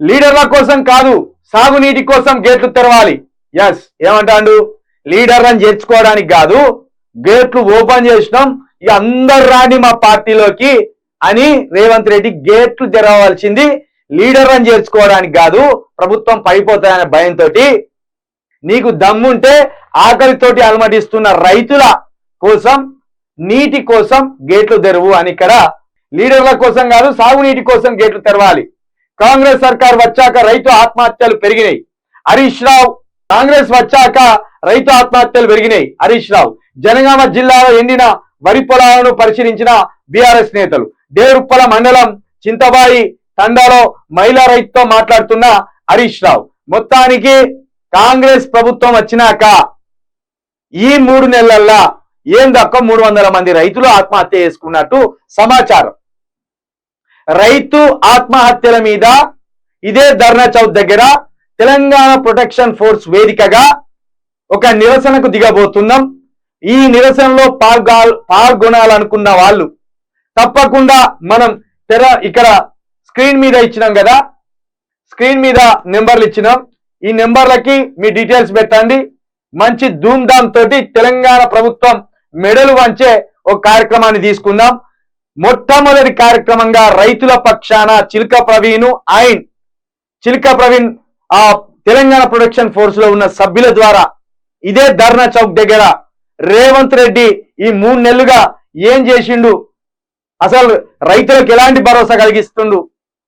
లీడర్ల కోసం కాదు సాగునీటి కోసం గేట్లు తెరవాలి. ఎస్ ఏమంటాడు? లీడర్లను చేర్చుకోవడానికి కాదు గేట్లు ఓపెన్ చేసినాం ఇక అందరు రాని మా పార్టీలోకి అని రేవంత్ రెడ్డి గేట్లు తెరవలసింది. లీడర్లను చేర్చుకోవడానికి కాదు ప్రభుత్వం పడిపోతాయనే భయంతో నీకు దమ్ముంటే ఆకలితోటి అలమటిస్తున్న రైతుల కోసం నీటి కోసం గేట్లు తెరువు అని ఇక్కడ. లీడర్ల కోసం కాదు సాగునీటి కోసం గేట్లు తెరవాలి. కాంగ్రెస్ సర్కార్ వచ్చాక రైతు ఆత్మహత్యలు పెరిగినాయి. హరీష్ రావు కాంగ్రెస్ వచ్చాక రైతు ఆత్మహత్యలు పెరిగినాయి. హరీష్ రావు జనగామ జిల్లాలో ఎండిన వరి పొలాలను పరిశీలించిన బీఆర్ఎస్ నేతలు. దేవరుప్పల మండలం చింతబాయి తండాలో మహిళా రైతుతో మాట్లాడుతున్న హరీష్ రావు. మొత్తానికి కాంగ్రెస్ ప్రభుత్వం వచ్చినాక ఈ మూడు నెలల్లో ఏం దక్క మూడు వందల మంది రైతులు ఆత్మహత్య చేసుకున్నట్టు సమాచారం. రైతు ఆత్మహత్యల మీద ఇదే ధర్నా చౌక్ దగ్గర తెలంగాణ ప్రొటెక్షన్ ఫోర్స్ వేదికగా ఒక నిరసనకు దిగబోతున్నాం. ఈ నిరసనలో పాల్గా పాల్గొనాలనుకున్న వాళ్ళు తప్పకుండా మనం తెర ఇక్కడ స్క్రీన్ మీద ఇచ్చినాం కదా. స్క్రీన్ మీద నెంబర్లు ఇచ్చినాం. ఈ నెంబర్లకి మీ డీటెయిల్స్ పెట్టండి. మంచి ధూమ్ ధామ్ తోటి తెలంగాణ ప్రభుత్వం మెడలు వంచే ఒక కార్యక్రమాన్ని తీసుకుందాం. మొట్టమొదటి కార్యక్రమంగా రైతుల పక్షాన చిల్క ప్రవీణ్ ఆయన్ చిల్క ప్రవీణ్ ఆ తెలంగాణ ప్రొడక్షన్ ఫోర్స్లో ఉన్న సభ్యుల ద్వారా ఇదే ధర్నా చౌక్ దగ్గర రేవంత్ రెడ్డి ఈ మూడు నెలలుగా ఏం చేసిండు? అసలు రైతులకు ఎలాంటి భరోసా కలిగిస్తుండు?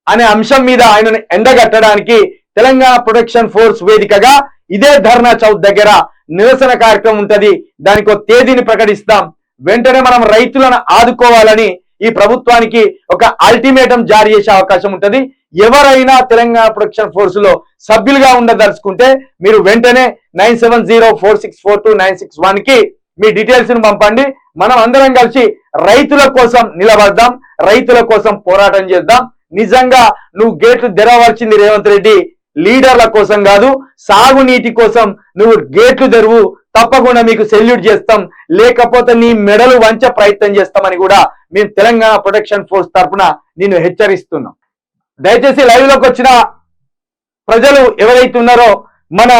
అనే అంశం మీద ఆయనను ఎండగట్టడానికి తెలంగాణ ప్రొడక్షన్ ఫోర్స్ వేదికగా ఇదే ధర్నా చౌక్ దగ్గర నిరసన కార్యక్రమం ఉంటది. దానికి తేదీని ప్రకటిస్తాం. వెంటనే మనం రైతులను ఆదుకోవాలని ఈ ప్రభుత్వానికి ఒక అల్టిమేటం జారీ చేసే అవకాశం ఉంటుంది. ఎవరైనా తెలంగాణ ప్రొటెక్షన్ ఫోర్స్లో సభ్యులుగా ఉండదలుచుకుంటే మీరు వెంటనే nine seven zero four six four two nine six వన్కి మీ డీటెయిల్స్ను పంపండి. మనం అందరం కలిసి రైతుల కోసం నిలబడదాం. రైతుల కోసం పోరాటం చేద్దాం. నిజంగా నువ్వు గేట్లు తెరవలసింది రేవంత్ రెడ్డి లీడర్ల కోసం కాదు సాగునీటి కోసం నువ్వు గేట్లు తెరువు. తప్పకుండా మీకు సెల్యూట్ చేస్తాం. లేకపోతే నీ మెడలు వంచ ప్రయత్నం చేస్తామని కూడా మేము తెలంగాణ ప్రొటెక్షన్ ఫోర్స్ తరఫున నేను హెచ్చరిస్తున్నాం. దయచేసి లైవ్లోకి వచ్చిన ప్రజలు ఎవరైతే ఉన్నారో మన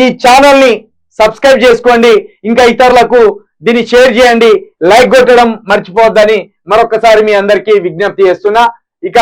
ఈ ఛానల్ని సబ్స్క్రైబ్ చేసుకోండి ఇంకా ఇతరులకు దీన్ని షేర్ చేయండి లైక్ కొట్టడం మర్చిపోవద్దని మరొకసారి మీ అందరికీ విజ్ఞప్తి చేస్తున్నా.